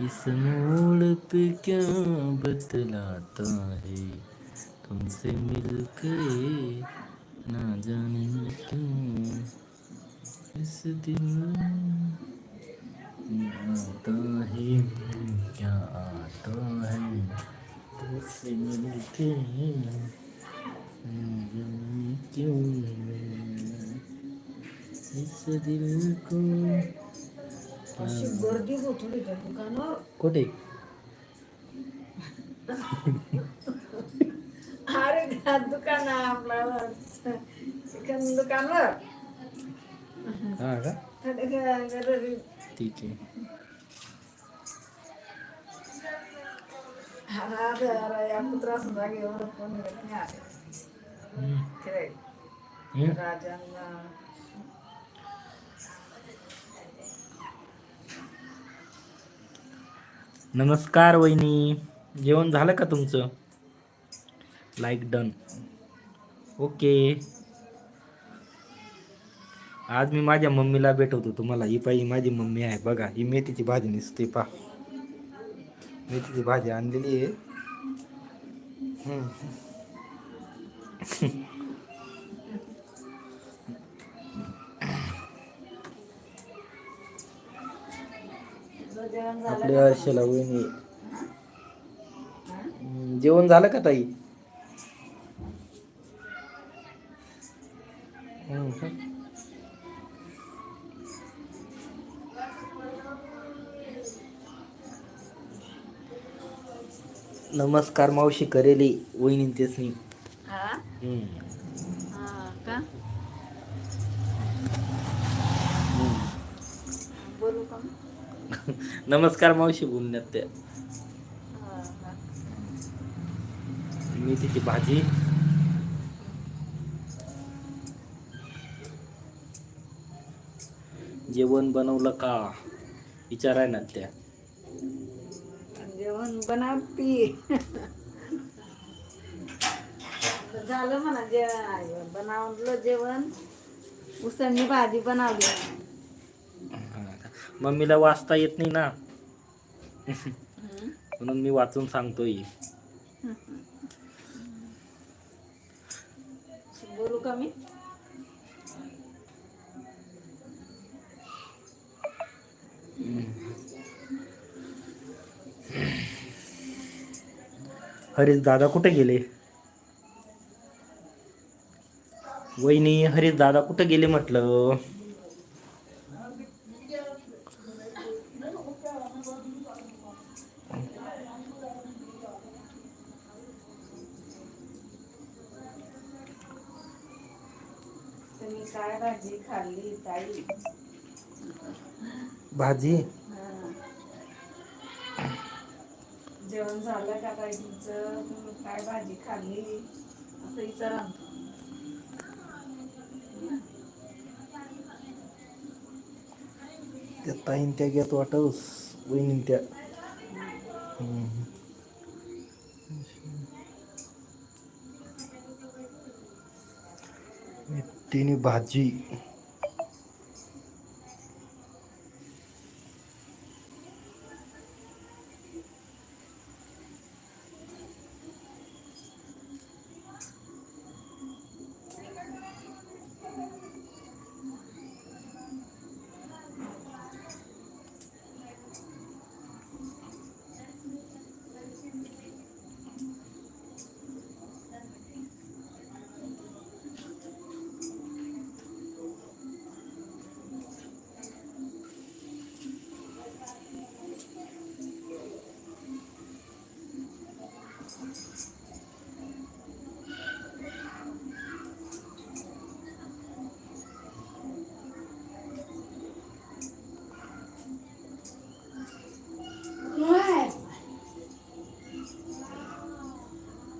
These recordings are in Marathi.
इस मोड़ पे क्या बतलाता है? तुमसे मिलके ना जाने क्यों इस दिल आता है? क्या आता है? तुमसे मिलके ना जाने क्यों इस दिल को अशी गर्दी होत होती त्या दुकानावर. कुठे? अरे त्या दुकान आपलं चिकन दुकानवर. हा का. ठीक आहे. अरे, अरे, या कुत्रा सुद्धा घेऊन कोण नाही. राजांना. नमस्कार वहिनी. जेवण झालं का तुमचं? लाईक डन ओके आज मी माझ्या मम्मीला भेटवतो तुम्हाला. ही पाहिजे माझी मम्मी आहे. बघा ही मेथीची भाजी निसते पा मेथीची भाजी आणलेली आहे. आपल्या अर्षला वहिनी जेवण झालं का ताई? नमस्कार मावशी करेली वहिनी तेच नाही हा? हा, का? बोलू का मग? नमस्कार मावशी बोलण्यात त्या मी तिची मेथीची भाजी. जेवण बनवलं का? विचाराय ना त्या. जेवण बनावती. झालं म्हणा जेवण बनवलं जेवण. उसळणी भाजी बनवली. मम्मीला वाचता येत नाही ना. म्हणून मी वाचून सांगतोय. बोलू का मी? हरीश दादा कुठे गेले? वहिनी हरीश दादा कुठे गेले म्हटलं? तुम्ही काय भाजी खाल्ली ताई? भाजी. जेवण झालं का ताई तुमचं? तुम्ही काय भाजी खाल्ली? असं विचारा. त्या ताईन त्या घेत वाटस वहिनी त्या हम्म. मेथीनी भाजी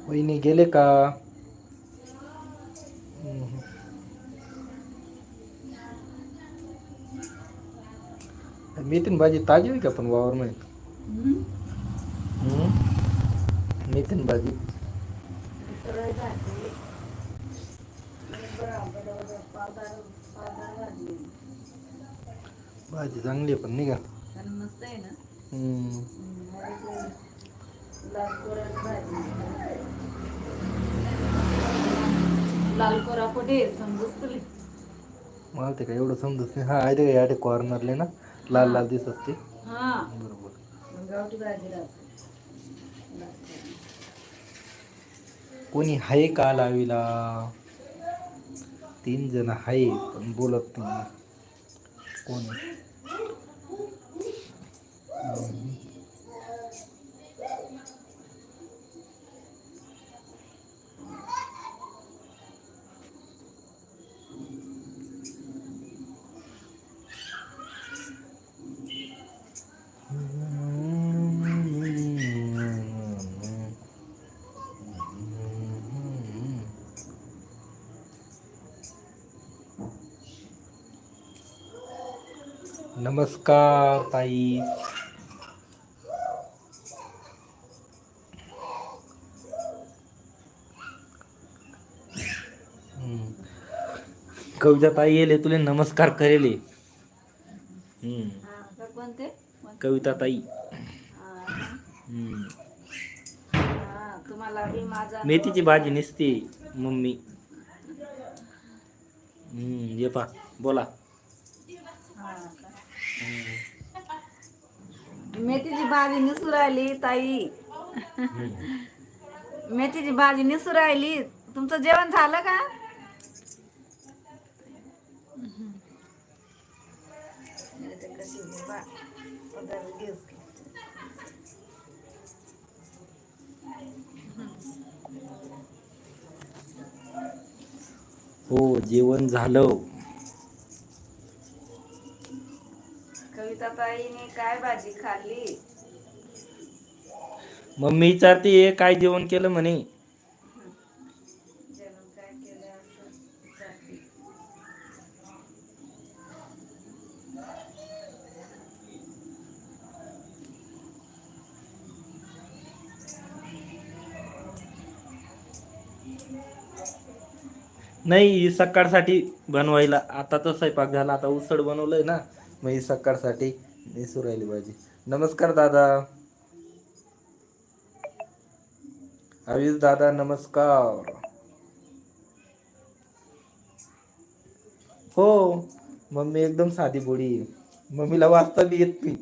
वहिनी गेले का. मेथीन भाजी ताजी होई का पण वावर माहीत मेथीन भाजी. भाजी चांगली आहे पण नाही का मस्त आहे ना हम्म. लाल कोरा कुठे समजत तुला. मला ते काय एवढं समजत नाही. हा आहे ते या कॉर्नरले ना. लाल लाल दिसत असते. हा. बरोबर. गावठी भाजी राहते कोणी आहे का लावीला? तीन जण आहे पण बोलत नाही. कोण? नमस्कार ताई हम्म. कविता ताई येले तुले नमस्कार करेले हम्म. कविता ताई हम्म. मेथीची भाजी नसते मम्मी हम्म, ये पा बोला मेथीची भाजी निसू राहिली ताई. मेथीची भाजी निसू राहिली. तुमचं जेवण झालं का? हो जेवण झालं. ताईने काय भाजी खाल्ली? मम्मी विचारते काय जेवण केलं? म्हणे. जेवण काय केलं असं विचारते. नाही ही सकाळसाठी बनवायला. आता तर स्वयंपाक झाला आता उसळ बनवलंय ना. मग ही सकाळसाठी निसू राहिली भाजी नमस्कार दादा. आयुष दादा नमस्कार. हो मम्मी एकदम साधी बोडी. मम्मीला वाचता बी येत नाही.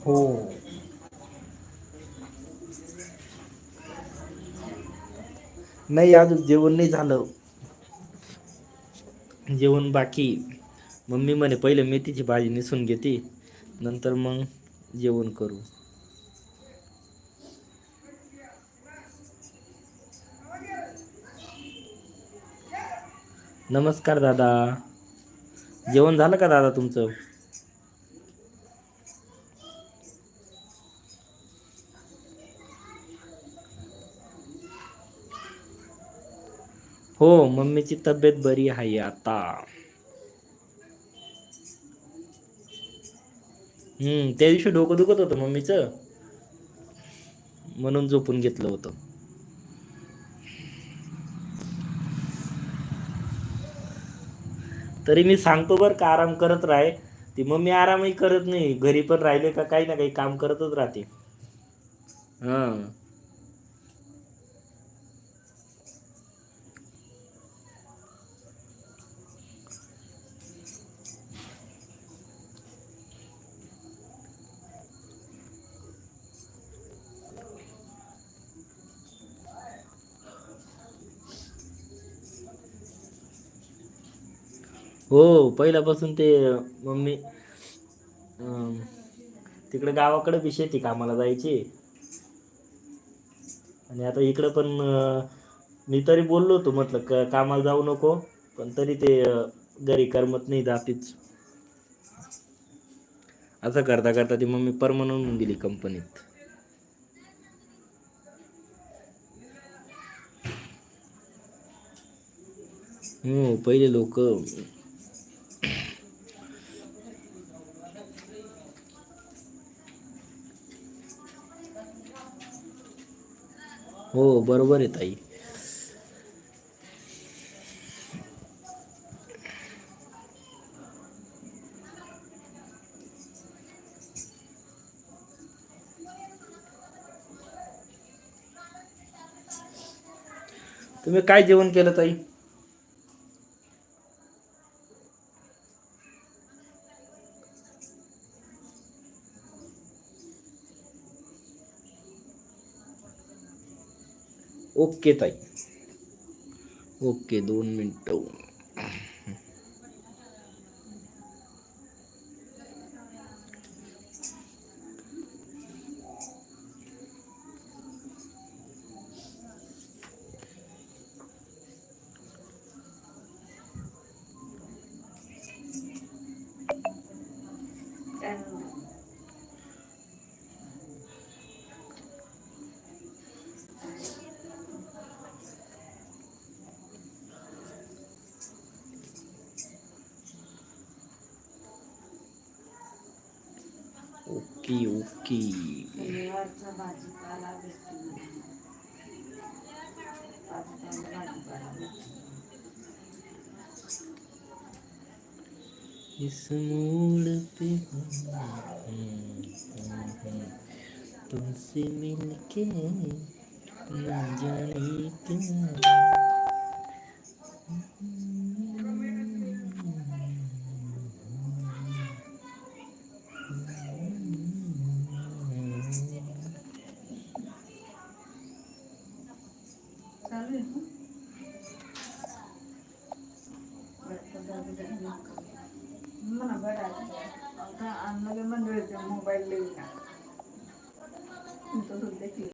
हो. नाही अजून जेवण नाही झालं. जेवण बाकी. मम्मी म्हणे पहिले मेथीची भाजी निसून घेते नंतर मग जेवण करू. नमस्कार दादा. जेवण झालं का दादा तुमचं? हो मम्मीची तब्येत बरी आहे आता. हम्म त्या दिवशी डोकं दुखत होतं मम्मीचं. म्हणून झोपून घेतलं होतं. तरी मी सांगतो बरं का आराम करत राहे. ती मग मी आरामही करत नाही. घरी पण राहिले का काही ना काही काम करतच राहते. हां. हो पहिल्यापासून ते मम्मी अं, तिकडे गावाकडे बी शेती कामाला जायची. आणि आता इकडं पण अं, मी तरी बोललो होतो म्हटलं क कामाला जाऊ नको पण तरी ते अं, घरी करमत नाही जातीच. असं करता करता ती मम्मी परमनंट होऊन गेली कंपनीत. हो पहिले लोक हो बरोबर आहे ताई. तुम्ही काय जेवण केलं ताई? ओके ताई. ओके दोन मिनटं. Okay okay. इस मोड़ पे तुमसे मिलके न जाने क्या